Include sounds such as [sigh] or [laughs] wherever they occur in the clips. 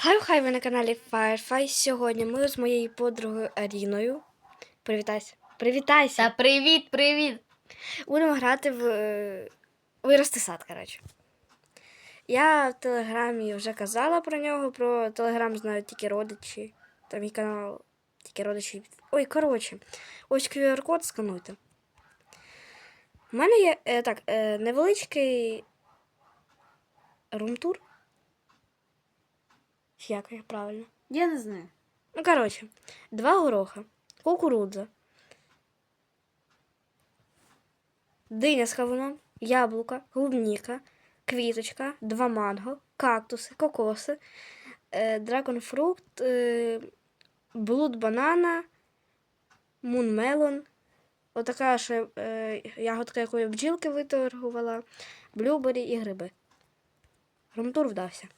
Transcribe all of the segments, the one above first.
Хай хай ви на каналі Firefly. Сьогодні ми з моєю подругою Аріною. Привітайся. Привітайся! Та привіт, привіт! Будемо грати в е, вирости сад, коротше. Я в телеграмі вже казала про нього, про телеграм знають тільки родичі. Там мій канал тільки родичі. Ой, коротше, ось QR-код скануйте. У мене є е, так, е, невеличкий румтур. Чи Як як правильно? Я не знаю. Ну, коротше, два гороха, кукурудза, диня з кавуном, яблука, клубніка, квіточка, два манго, кактуси, кокоси, е, драгонфрукт, е, блуд банана, мунмелон, отака ще е, ягодка, яку я бджілки виторгувала, блюбері і гриби. Румтур вдався.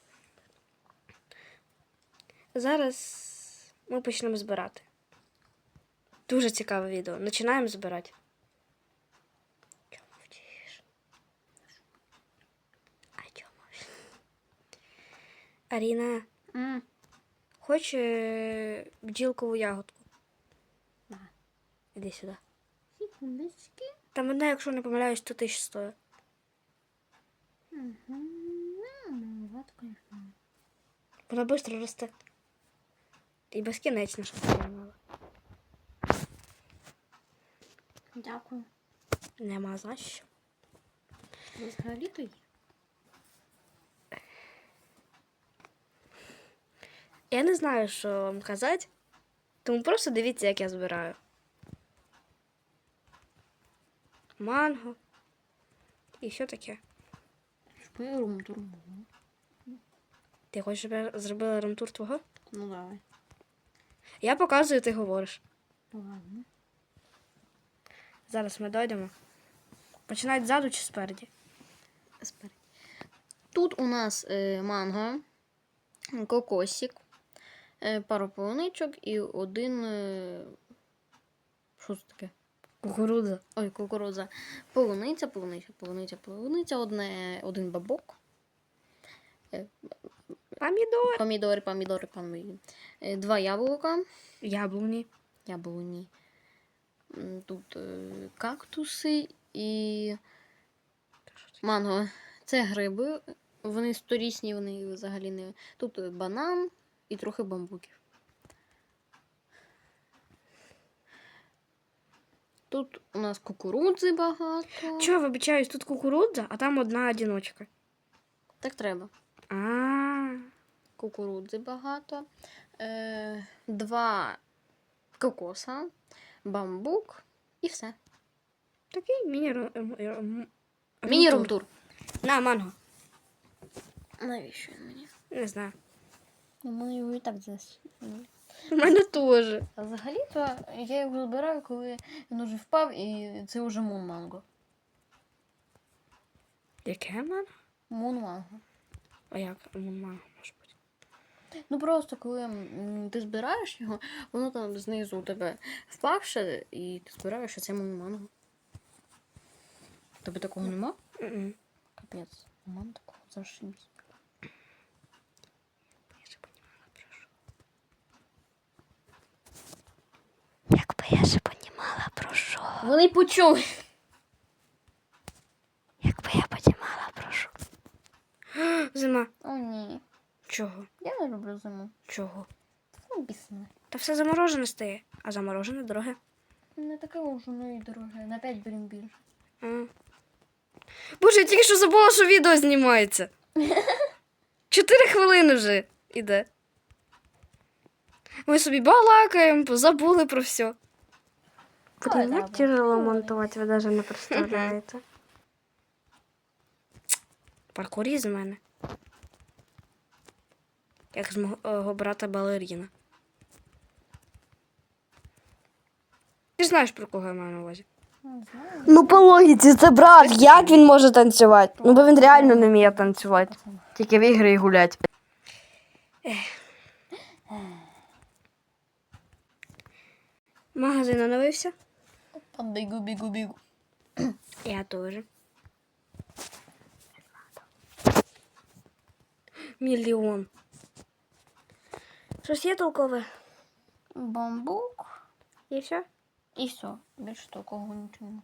Зараз ми почнемо збирати. Дуже цікаве відео. Починаємо збирати. Аріна, М, хоче е, бджілкову ягодку? Да. Іди сюди. Секундочки. Там одна, якщо не помиляюсь, то тисяч стоїть. Угу. Ну, конечно. Вона швидко росте. І безкінечно, щоб ти. Дякую. Нема за що. Взагалі-то є. Я не знаю, що вам казати. Тому просто дивіться, як я збираю. Манго. І що таке? Шпирум, турбу. Ти хочеш, щоб я зробила ремтур твого? Ну давай. Я показую, ти говориш. Ладно. Зараз ми дойдемо. Починати ззаду чи спереді? Спереді. Тут у нас е, манго, кокосик, е, пару полуничок і один. Е, що це таке? Кукурудза. Ой, кукурудза. Полуниця, полуниця, полуниця, полуниця, одне, один бабок. Е, Помідор. Помідори, помідори, помідори. Е, Два яблука. Яблуні. Яблуні. Тут е, кактуси і манго. Це гриби. Вони сторічні, вони взагалі не. Тут е, банан і трохи бамбуків. Тут у нас кукурудзи багато. Чого, вибачаюсь, тут кукурудза, а там одна одиночка. Так треба. А, Кукурудзи багато. Е, два кокоса, бамбук і все. такий міні Міні-румтур. На, манго. Навіщо він мені? Не знаю. У мене його і так десь. У мене теж. А взагалі-то я його збираю, коли він уже впав, і це вже мун манго. Яке манго? Мун манго. А як манго може бути? Ну просто коли ти збираєш його, воно там знизу у тебе впавше, і ти збираєш, а це манго. Тобі такого нема? Капець, у мене такого що. Якби я же понімала, про що. Вони почули. Якби я понімала, про що. Зима. О, ні. Чого? Зиму. Чого? Ну, бісно. Та все заморожене стає, а заморожене дороге. Не таке вже ну і дороге. На 5 гривень більше. Боже, я тільки що забула, що відео знімається. [laughs] Чотири хвилини вже іде. Ми собі балакаємо, забули про все. Блін, як як добре. тяжело Ну, монтувати, ви навіть не [laughs] представляєте. Паркурі з мене. Як з мого брата балеріна. Ти ж знаєш, про кого я маю на увазі. Ну, по логіці, це брат. Як він може танцювати? Ну, бо він реально не вміє танцювати. Тільки в ігри і гулять. Магазин оновився? Там бігу, бігу, бігу. Я теж. Мільйон. Щось є толкове? Бамбук. І все? І все. Більше такого нічого.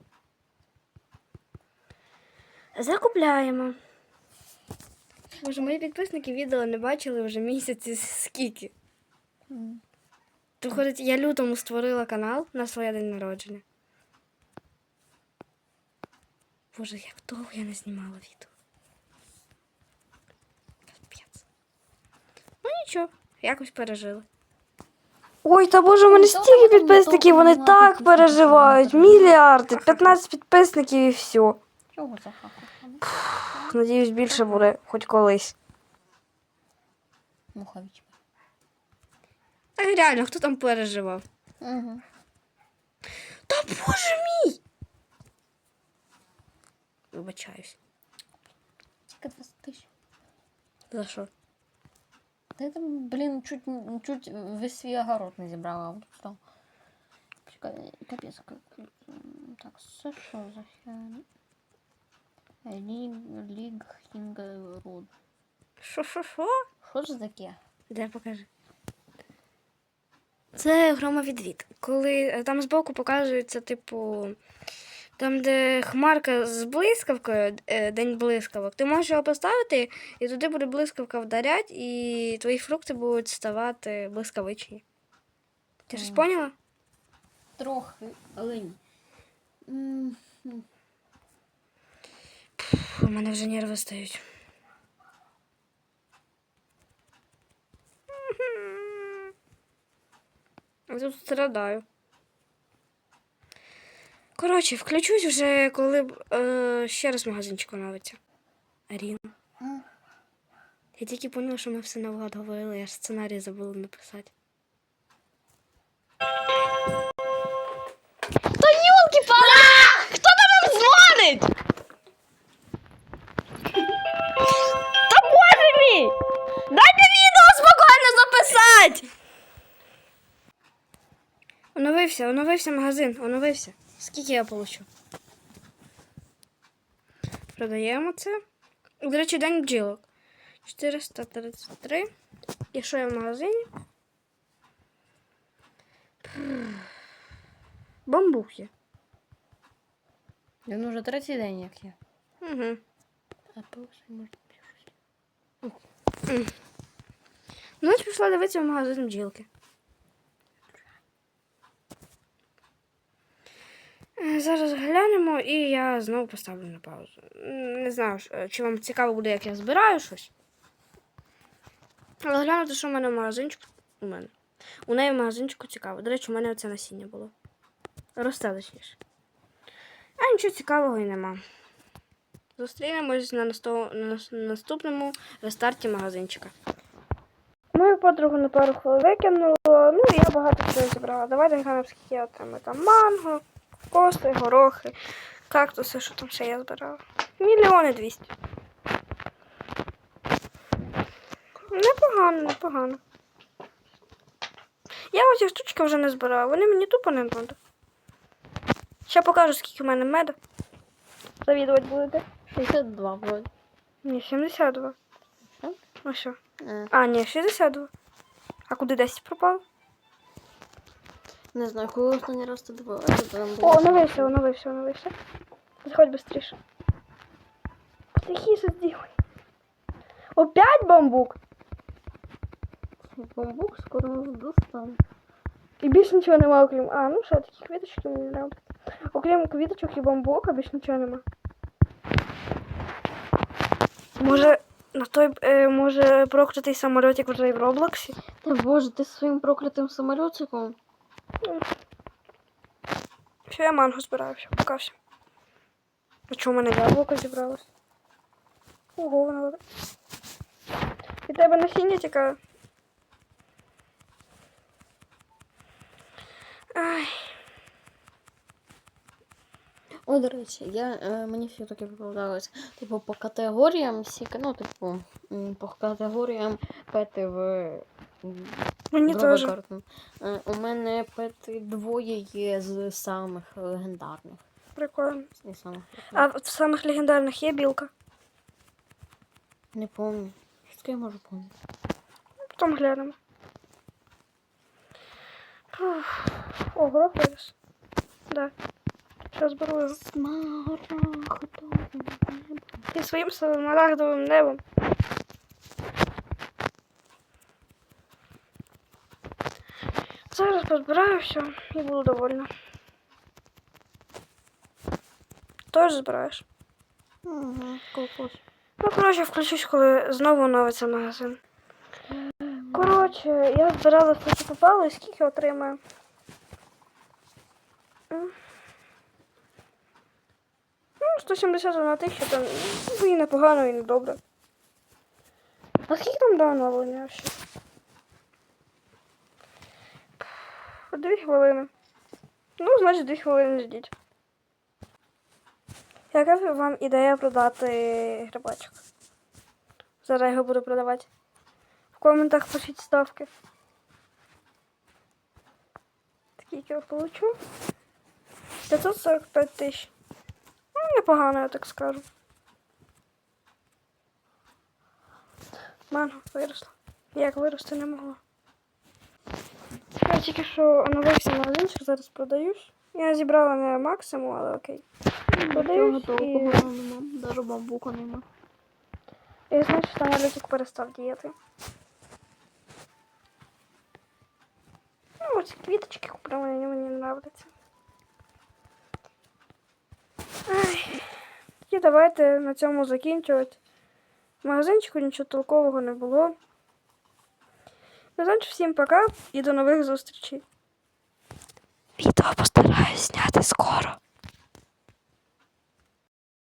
Закупляємо. Боже, мої підписники відео не бачили вже місяці скільки. То виходить, я лютому створила канал на своє день народження. Боже, як довго я не знімала відео. Капець. Ну нічого, якось пережили. Ой, та боже, у мене стільки підписників, вони так переживають. Мільярди, 15 підписників і все. Чого за хаху? Надіюсь, більше буде хоч колись. Мухович. А реально, хто там переживав? Угу. Та боже мій! Вибачаюсь. Тільки 20 тисяч. За що? Та я там, блін, чуть, чуть весь свій огород не зібрала. Там. Капець. м, Так, це що за херня? Ліг, ліг, хінгерод. Що, що, що? Що це таке? Де покажи. Це громовідвід. Коли е, там збоку показується, типу, там, де хмарка з блискавкою, е, день блискавок, ти можеш його поставити, і туди буде блискавка вдарять, і твої фрукти будуть ставати блискавичні. Ти щось поняла? Трохи, але ні. М. У мене вже нерви стають. Я тут страдаю. Коротше, включусь вже, коли б, е, ще раз магазинчик оновиться. Аріна. Я тільки поняла, що ми все навгад говорили, я ж сценарій забула написати. Та юлки пала! Хто там дзвонить? Та боже мій! Дайте відео спокійно записати! Оновився, оновився магазин, оновився. Скільки я получу? Продаємо це. До речі, день бджілок. 433. І що є в магазині? Бамбук є. Він уже третій день як є. Угу. А пише, може, Ну, ось пішла дивитися в магазин бджілки. Зараз глянемо і я знову поставлю на паузу. Не знаю, е, чи вам цікаво буде, як я збираю щось. Але глянути, що в мене в магазинчику. У мене. У неї в магазинчику цікаво. До речі, у мене оце насіння було. Росте точніше. А нічого цікавого і нема. Зустрінемось на, насто- на наступному рестарті магазинчика. Мою подругу на пару хвилин викинуло, ну і я багато чого зібрала. Давайте глянемо, скільки я. Там манго, кости, горохи, кактуси, що там ще я збирала. Мільйони двісті. Непогано, непогано. Я оці штучки вже не збирала, вони мені тупо не треба. Ще покажу, скільки в мене меду. Завідувати будете? 62 вроде. Ні, 72. Ну що? Е, А, ні, 62. А куди 10 пропало? Не знаю, коли останній раз ти там О, оновився, оновився, оновився. Заходь быстріше. Тихіше сделай. Опять бамбук? Бамбук скоро нас достане. І більше нічого нема, окрім. А, ну що, такі квіточки мені нравляться. Окрім квіточок і бамбука, більше нічого нема. Може, на той, е, може, проклятий самолітик вже і в Роблоксі? Та боже, ти своїм проклятим самолітиком. Все, я манго збираю, все, пока все. А чому в мене яблуко зібралось? Ого, воно. І тебе насіння тікає. Ай. О, до речі, я, е, мені все таки попадалось. Типу, по категоріям всі, ну, типу, по категоріям пети в Мені теж. карта. Е, У мене пети двоє є з самих легендарних. Прикольно. Не самих А в самих легендарних є білка. Не пам'ятаю. Що я можу пам'ятати? Потім глянемо. О, горох виріс. Да. Зараз беру його. Смарагдове небо. І своїм смарагдовим небом. Зараз позбираю все і буду довольна. Теж збираєш? Угу, колхоз. Ну, коротше, включусь, коли знову оновиться магазин. Коротше, я збирала все, попало, і скільки отримаю. Ну, 171 тисяча, там ну, і непогано, і не добре. А скільки там до оновлення ще? Дві хвилини. Ну, значить, дві хвилини ждіть. Яка вам ідея продати грибочок? Зараз його буду продавати. В коментах пишіть ставки. Скільки я получу? 545 тисяч. Ну, непогано, я так скажу. Манго виросла. Як вирости не могла. Я тільки що оновився магазинчик, зараз продаюсь. Я зібрала не максимум, але окей. Продаюсь і... Даже бамбука нема. І значить, там Алютик перестав діяти. Ну, ось квіточки купила, мені, мені нравляться. Ай. І давайте на цьому закінчувати. В магазинчику нічого толкового не було. Ну, значить, всім пока і до нових зустрічей. Відео постараюсь зняти скоро.